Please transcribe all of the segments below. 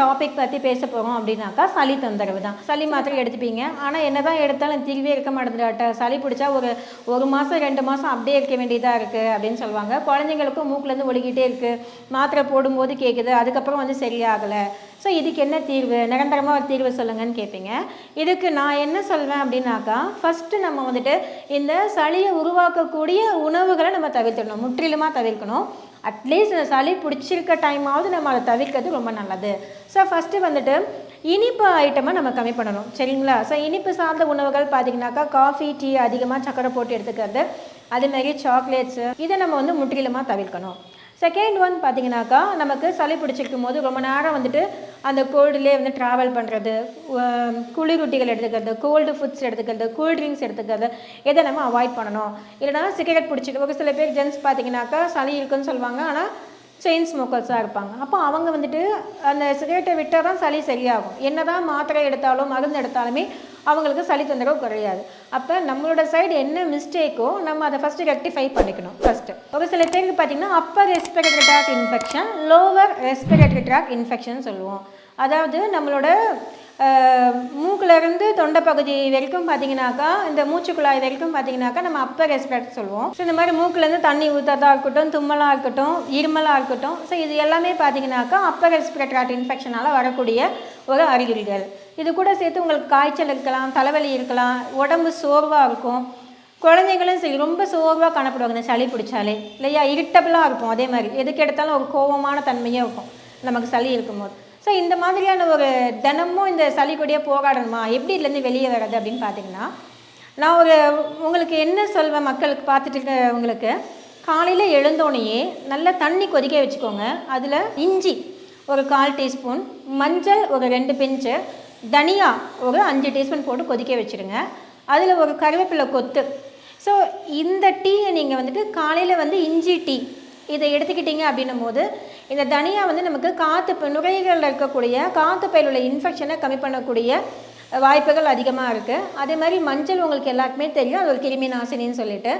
Topic பற்றி பேச போகிறோம் அப்படின்னாக்கா சளி தொந்தரவு தான். சளி மாத்திரை எடுத்துப்பீங்க. ஆனால் என்ன தான் எடுத்தாலும் தீர்வே இருக்க மாட்டேங்கிறாட்ட சளி பிடிச்சா ஒரு ஒரு மாதம் ரெண்டு மாதம் அப்படியே இருக்க வேண்டியதாக இருக்குது அப்படின்னு சொல்லுவாங்க. குழந்தைங்களுக்கும் மூக்கிலேருந்து ஒழுகிட்டே இருக்குது மாத்திரை போடும்போது கேட்குது அதுக்கப்புறம் வந்து சரியாகலை. ஸோ இதுக்கு என்ன தீர்வு? நிரந்தரமாக ஒரு தீர்வு சொல்லுங்கன்னு கேட்பீங்க இதுக்கு நான் என்ன சொல்வேன் அப்படின்னாக்கா ஃபஸ்ட்டு நம்ம வந்துட்டு இந்த சளியை உருவாக்கக்கூடிய உணவுகளை நம்ம தவிர்த்துடணும். முற்றிலுமாக தவிர்க்கணும். அட்லீஸ்ட் இந்த சளி பிடிச்சிருக்க டைமாவது நம்ம அதை தவிர்க்கிறது ரொம்ப நல்லது. ஸோ ஃபஸ்ட்டு வந்துட்டு இனிப்பு ஐட்டமை நம்ம கம்மி பண்ணணும். சரிங்களா? ஸோ இனிப்பு சார்ந்த உணவுகள் பார்த்தீங்கன்னாக்கா காஃபி டீ அதிகமாக சக்கரை போட்டு எடுத்துக்கிறது. அதேமாதிரி சாக்லேட்ஸு இதை நம்ம வந்து முற்றிலுமாக தவிர்க்கணும். செகண்ட் ஒன் பார்த்தீங்கன்னாக்கா நமக்கு சளி பிடிச்சிருக்கும் போது ரொம்ப நேரம் வந்துட்டு அந்த கோல்டுலேயே வந்து ட்ராவல் பண்ணுறது குளிரூட்டிகள் எடுத்துக்கிறது கோல்டு ஃபுட்ஸ் எடுத்துக்கிறது கூல் ட்ரிங்க்ஸ் எடுத்துக்கிறது இதை நம்ம அவாய்ட் பண்ணணும். இல்லைனா சிகரெட் பிடிச்சிட்டு ஒரு சில பேர் ஜென்ஸ் பார்த்தீங்கன்னாக்கா சளி இருக்குன்னு சொல்லுவாங்க. ஆனால் செயின் ஸ்மோக்கர்ஸாக இருப்பாங்க. அப்போ அவங்க வந்துட்டு அந்த சிகரெட்டை விட்டால் தான் சளி சரியாகும். என்ன தான் மாத்திரை எடுத்தாலும் மருந்து எடுத்தாலுமே அவங்களுக்கு சளி தொந்தரவு குறையாது. அப்போ நம்மளோட சைடு என்ன மிஸ்டேக்கோ நம்ம அதை ஃபஸ்ட்டு ரெக்டிஃபை பண்ணிக்கணும் ஃபஸ்ட்டு ஒரு சில பேருக்கு பார்த்தீங்கன்னா upper respiratory tract infection lower respiratory tract infection சொல்லுவோம். அதாவது நம்மளோட மூ தொண்டை பகுதி வரைக்கும் பார்த்தீங்கன்னாக்கா இந்த மூச்சுக்குழாய் வரைக்கும் பார்த்தீங்கன்னாக்கா நம்ம அப்பர் ரெஸ்பிரேட்டர் சொல்லுவோம். ஸோ இந்த மாதிரி மூக்குலேருந்து தண்ணி ஊற்றுறதா இருக்கட்டும் தும்மலாக இருக்கட்டும் இருமலாக இருக்கட்டும் ஸோ இது எல்லாமே பார்த்தீங்கன்னாக்கா அப்பர் ரெஸ்பிரேட்டரி இன்ஃபெக்ஷனால் வரக்கூடிய ஒரு அறிகுறிகள். இது கூட சேர்த்து உங்களுக்கு காய்ச்சல் இருக்கலாம் தலைவலி இருக்கலாம் உடம்பு சோர்வாக இருக்கும். குழந்தைங்களும் சரி ரொம்ப சோர்வாக காணப்படுவாங்க இந்த சளி பிடிச்சாலே. இல்லையா? இரிட்டபிளாக இருக்கும் அதே மாதிரி. எதுக்கு எடுத்தாலும் ஒரு கோபமான தன்மையாக இருக்கும். நமக்கு சளி இருக்கும்போது. ஸோ இந்த மாதிரியான ஒரு தினமும் இந்த சளி கொடியாக போராடணுமா எப்படி இதுலேருந்து வெளியே வர்றது அப்படின்னு பார்த்தீங்கன்னா நான் ஒரு உங்களுக்கு என்ன சொல்வேன் மக்களுக்கு பார்த்துட்டு இருக்கிறவங்களுக்கு காலையில் எழுந்தோடனேயே நல்லா தண்ணி கொதிக்க வச்சுக்கோங்க. அதில் இஞ்சி ஒரு கால் டீஸ்பூன் மஞ்சள் ஒரு ரெண்டு பிஞ்சு தனியா ஒரு அஞ்சு டீஸ்பூன் போட்டு கொதிக்க வச்சுருங்க. அதில் ஒரு கருவேப்பிலை கொத்து. ஸோ இந்த டீயை நீங்கள் வந்துட்டு காலையில் வந்து இஞ்சி டீ இதை எடுத்துக்கிட்டீங்க அப்படின்னும் போது இந்த தனியா வந்து நமக்கு காற்று நுரையீரலில் இருக்கக்கூடிய காற்று பயிலுள்ள இன்ஃபெக்ஷனை கம்மி பண்ணக்கூடிய வாய்ப்புகள் அதிகமாக இருக்குது அதே மாதிரி மஞ்சள் உங்களுக்கு எல்லாருக்குமே தெரியும். அது ஒரு கிருமி நாசினின்னு சொல்லிட்டு.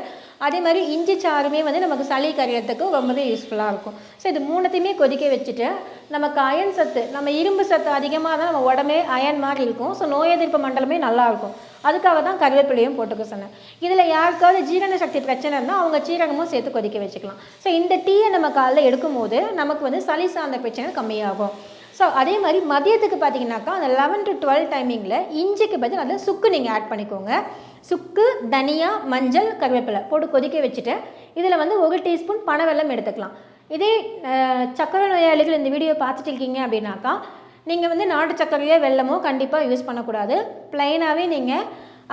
அதே மாதிரி இஞ்சி சாறுமே வந்து நமக்கு சளி கரையிறதுக்கு ரொம்பவே யூஸ்ஃபுல்லாக இருக்கும். ஸோ இது மூணுத்தையுமே கொதிக்க வச்சுட்டு நமக்கு அயன் சத்து நம்ம இரும்பு சத்து அதிகமாக தான் நம்ம உடம்பே அயன் மாதிரி இருக்கும். ஸோ நோய் எதிர்ப்பு மண்டலமே நல்லாயிருக்கும் அதுக்காக தான் கருவேப்பிலையும் போட்டுக்க சொன்னேன். இதில் யாருக்காவது ஜீரண சக்தி பிரச்சனை இருந்தால் அவங்க சீரகமும் சேர்த்து கொதிக்க வச்சுக்கலாம். ஸோ இந்த டீயை நம்ம காலைல எடுக்கும்போது நமக்கு வந்து சளி சார்ந்த பிரச்சனை கம்மியாகும். ஸோ அதே மாதிரி மதியத்துக்கு பார்த்தீங்கன்னாக்கா அந்த லெவன் டு டுவெல் டைமிங்கில் இஞ்சிக்கு பதில் அதில் சுக்கு நீங்கள் ஆட் பண்ணிக்கோங்க. சுக்கு தனியா மஞ்சள் கருவேப்பிலை போட்டு கொதிக்க வச்சுட்டு இதில் வந்து ஒரு டீஸ்பூன் பனவெல்லம் எடுத்துக்கலாம். இதே சக்கரை நோயாளிகள் இந்த வீடியோ பார்த்துட்டு இருக்கீங்க அப்படின்னாக்கா நீங்கள் வந்து நாட்டு சக்கரையோ வெள்ளமோ கண்டிப்பாக யூஸ் பண்ணக்கூடாது. ப்ளைனாகவே நீங்கள்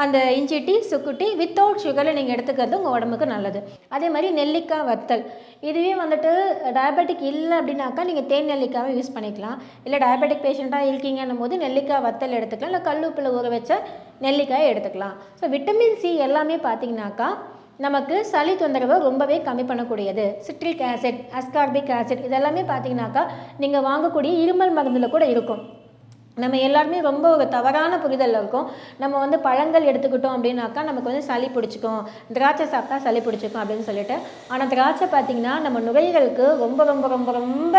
அந்த இஞ்சி டீ சுக்கு டீ வித்தவுட் சுகரில் நீங்கள் எடுத்துக்கிறது உங்கள் உடம்புக்கு நல்லது. அதே மாதிரி நெல்லிக்காய் வத்தல். இதுவே வந்துட்டு டயபெட்டிக் இல்லை அப்படின்னாக்கா நீங்கள் தேன் நெல்லிக்காவை யூஸ் பண்ணிக்கலாம். இல்லை டயபெட்டிக் பேஷண்ட்டாக இருக்கீங்கன்னும் போது நெல்லிக்காய் வத்தல் எடுத்துக்கலாம். இல்லை கல்லுப்பில் ஊற வச்ச நெல்லிக்காயை எடுத்துக்கலாம். ஸோ விட்டமின் சி எல்லாமே பார்த்தீங்கன்னாக்கா நமக்கு சளி தொந்தரவை ரொம்பவே கம்மி பண்ணக்கூடியது. சிட்ரிக் ஆசிட் அஸ்கார்பிக் ஆசிட் இதெல்லாமே பார்த்தீங்கன்னாக்கா நீங்கள் வாங்கக்கூடிய இருமல் மருந்தில் கூட இருக்கும். நம்ம எல்லாருமே ரொம்ப ஒரு தவறான புரிதலில் இருக்கோம். நம்ம வந்து பழங்கள் எடுத்துக்கிட்டோம் அப்படின்னாக்கா நமக்கு வந்து சளி பிடிச்சிக்கும். திராட்சை சாப்பிட்டா சளி பிடிச்சிக்கும் அப்படின்னு சொல்லிட்டு. ஆனால் திராட்சை பார்த்திங்கன்னா நம்ம நுரையீரலுக்கு ரொம்ப ரொம்ப ரொம்ப ரொம்ப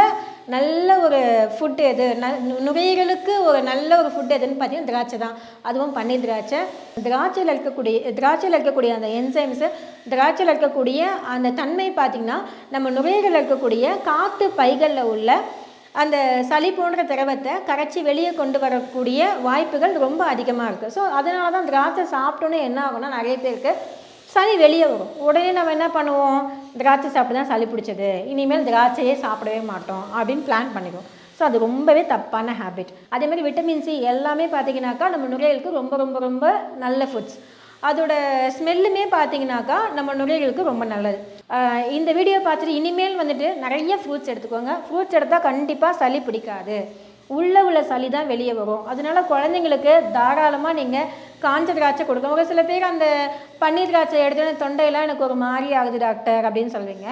நல்ல ஒரு ஃபுட் எது? ந நுரையீரலுக்கு ஒரு நல்ல ஒரு ஃபுட் எதுன்னு பார்த்தீங்கன்னா திராட்சை தான். அதுவும் பன்னீர் திராட்சை. திராட்சையில் இருக்கக்கூடிய திராட்சையில் இருக்கக்கூடிய அந்த என்சைம்ஸு திராட்சையில் இருக்கக்கூடிய அந்த தன்மை பார்த்திங்கன்னா நம்ம நுரையீரலில் இருக்கக்கூடிய காற்று பைகளில் உள்ள அந்த சளி போன்ற திரவத்தை கரைச்சி வெளியே கொண்டு வரக்கூடிய வாய்ப்புகள் ரொம்ப அதிகமாக இருக்குது ஸோ அதனால தான் திராட்சை சாப்பிட்டோன்னே என்ன ஆகும்னா நிறைய பேருக்கு சளி வெளியே வரும். உடனே நம்ம என்ன பண்ணுவோம்? திராட்சை சாப்பிட்டு தான் சளி பிடிச்சது. இனிமேல் திராட்சையே சாப்பிடவே மாட்டோம் அப்படின்னு பிளான் பண்ணிடுவோம். ஸோ அது ரொம்பவே தப்பான ஹேபிட் அதேமாதிரி விட்டமின் சி எல்லாமே பார்த்தீங்கன்னாக்கா நம்ம நுரையலுக்கு ரொம்ப ரொம்ப ரொம்ப நல்ல ஃபுட்ஸ் அதோட ஸ்மெல்லுமே பார்த்தீங்கன்னாக்கா நம்ம நுரையீரலுக்கு ரொம்ப நல்லது. இந்த வீடியோ பார்த்துட்டு இனிமேல் வந்துட்டு நிறைய ஃப்ரூட்ஸ் எடுத்துக்கோங்க. ஃப்ரூட்ஸ் எடுத்தால் கண்டிப்பாக சளி பிடிக்காது. உள்ளே உள்ள சளி தான் வெளியே வரும். அதனால குழந்தைங்களுக்கு தாராளமாக நீங்கள் காஞ்ச திராட்சை கொடுக்கணும் ஒரு சில பேர் அந்த பன்னீர் திராட்சை எடுத்து தொண்டையெல்லாம் எனக்கு ஒரு மாதிரி ஆகுது டாக்டர் அப்படின்னு சொல்வீங்க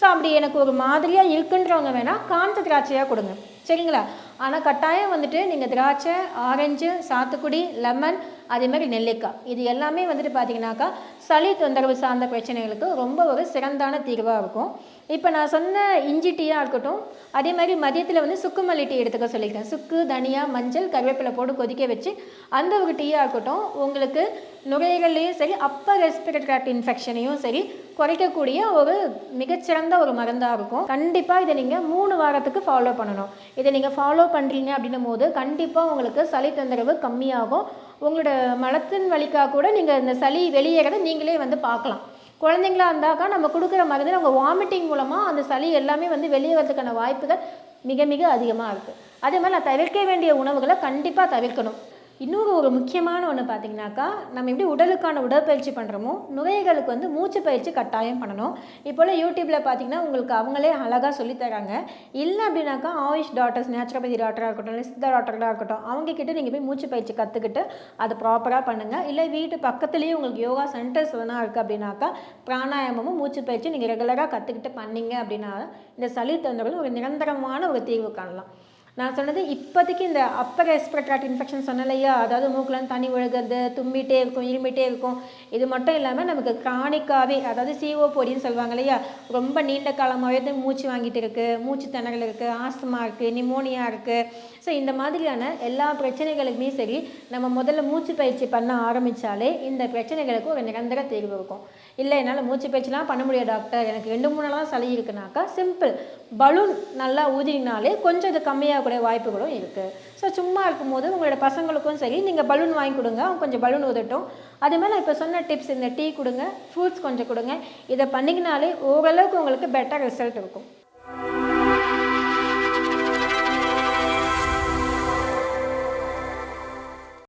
ஸோ அப்படி எனக்கு ஒரு மாதிரியாக இருக்குன்றவங்க வேணால் காஞ்ச திராட்சையாக கொடுங்க. சரிங்களா? ஆனால் கட்டாயம் வந்துட்டு நீங்கள் திராட்சை ஆரஞ்சு சாத்துக்குடி லெமன் அதே மாதிரி நெல்லிக்காய். இது எல்லாமே வந்துட்டு பார்த்தீங்கன்னாக்கா சளி தொந்தரவு சார்ந்த பிரச்சனைகளுக்கு ரொம்ப ஒரு சிறந்தான தீர்வாக இருக்கும். இப்போ நான் சொன்ன இஞ்சி டீயாக இருக்கட்டும் அதே மாதிரி மதியத்தில் வந்து சுக்கு மல்லி டீ எடுத்துக்க சொல்லியிருக்கேன் சுக்கு தனியா மஞ்சள் கருவேப்பிலை போட்டு கொதிக்க வச்சு அந்த ஒரு டீயாக இருக்கட்டும் உங்களுக்கு நுரையீரல்லையும் சரி அப்பர் ரெஸ்பிரேட்டரி ட்ராக்ட் இன்ஃபெக்ஷனையும் சரி குறைக்கக்கூடிய ஒரு மிகச்சிறந்த ஒரு மருந்தாக இருக்கும். கண்டிப்பாக இதை நீங்கள் மூணு வாரத்துக்கு ஃபாலோ பண்ணணும். இதை நீங்கள் ஃபாலோ பண்ணுறீங்க அப்படின்னும் போது கண்டிப்பாக உங்களுக்கு சளி தொந்தரவு கம்மியாகும். உங்களோட மலத்தின் வழிக்காக கூட நீங்கள் இந்த சளி வெளியேறதை நீங்களே வந்து பார்க்கலாம். குழந்தைங்களா இருந்தாக்கா நம்ம கொடுக்குற மருந்து அவங்க வாமிட்டிங் மூலமாக அந்த சளி எல்லாமே வந்து வெளியே வரதுக்கான வாய்ப்புகள் மிக மிக அதிகமாக இருக்குது அதே மாதிரி நான் தவிர்க்க வேண்டிய உணவுகளை கண்டிப்பாக தவிர்க்கணும். இன்னொரு ஒரு முக்கியமான ஒன்று பார்த்திங்கனாக்கா நம்ம எப்படி உடலுக்கான உடற்பயிற்சி பண்ணுறோமோ நுரையீரலுக்கு வந்து மூச்சு பயிற்சி கட்டாயம் பண்ணணும். இப்போல்லாம் யூடியூப்பில் பார்த்திங்கன்னா உங்களுக்கு அவங்களே அழகாக சொல்லித் தராங்க. இல்லை அப்படின்னாக்கா ஆயுஷ் டாக்டர்ஸ் நேச்சுரோபதி டாக்டராக இருக்கட்டும் இல்லை சித்தா டாக்டராக இருக்கட்டும் அவங்கக்கிட்ட நீங்கள் போய் மூச்சு பயிற்சி கற்றுக்கிட்டு அதை ப்ராப்பராக பண்ணுங்கள் இல்லை வீட்டு பக்கத்துலேயே உங்களுக்கு யோகா சென்டர்ஸ் எதனா இருக்குது அப்படின்னாக்கா பிராணாயாமமும் மூச்சு பயிற்சி நீங்கள் ரெகுலராக கற்றுக்கிட்டு பண்ணீங்க அப்படின்னா இந்த சளி தொந்தரவு ஒரு நிரந்தரமான ஒரு தீர்வு காணலாம். நான் சொன்னது இப்போதைக்கு இந்த அப்பர் ரெஸ்பிரேட்டரி இன்ஃபெக்ஷன் சொன்னலையா அதாவது மூக்குலாம் தண்ணி ஒழுகிறது தும்பிட்டே இருக்கும் இருமிட்டே இருக்கும். இது மட்டும் இல்லாமல் நமக்கு கிரானிக்காகவே அதாவது சிஓ பொடின்னு சொல்லுவாங்க இல்லையா ரொம்ப நீண்ட காலமாகவே மூச்சு வாங்கிட்டு இருக்குது மூச்சு திணறல் இருக்குது ஆஸ்துமா இருக்குது நிமோனியா இருக்குது ஸோ இந்த மாதிரியான எல்லா பிரச்சனைகளுக்குமே சரி நம்ம முதல்ல மூச்சு பயிற்சி பண்ண ஆரம்பித்தாலே இந்த பிரச்சனைகளுக்கு ஒரு நிரந்தர தீர்வு இருக்கும். இல்லை என்னால் மூச்சு பயிற்சிலாம் பண்ண முடியாது டாக்டர். எனக்கு ரெண்டு மூணு நாளாக சளி இருக்குனாக்கா சிம்பிள் பலூன் நல்லா ஊதினாலே கொஞ்சம் இது கம்மியாகக்கூடிய வாய்ப்புகளும் இருக்குது ஸோ சும்மா இருக்கும்போது உங்களோட பசங்களுக்கும் சரி நீங்கள் பலூன் வாங்கி கொடுங்க அவங்க கொஞ்சம் பலூன் உதட்டும். அதே நான் இப்போ சொன்ன டிப்ஸ் இந்த டீ கொடுங்க ஃப்ரூட்ஸ் கொஞ்சம் கொடுங்க. இதை பண்ணிங்கனாலே ஓரளவுக்கு உங்களுக்கு பெட்டர் ரிசல்ட் இருக்கும்.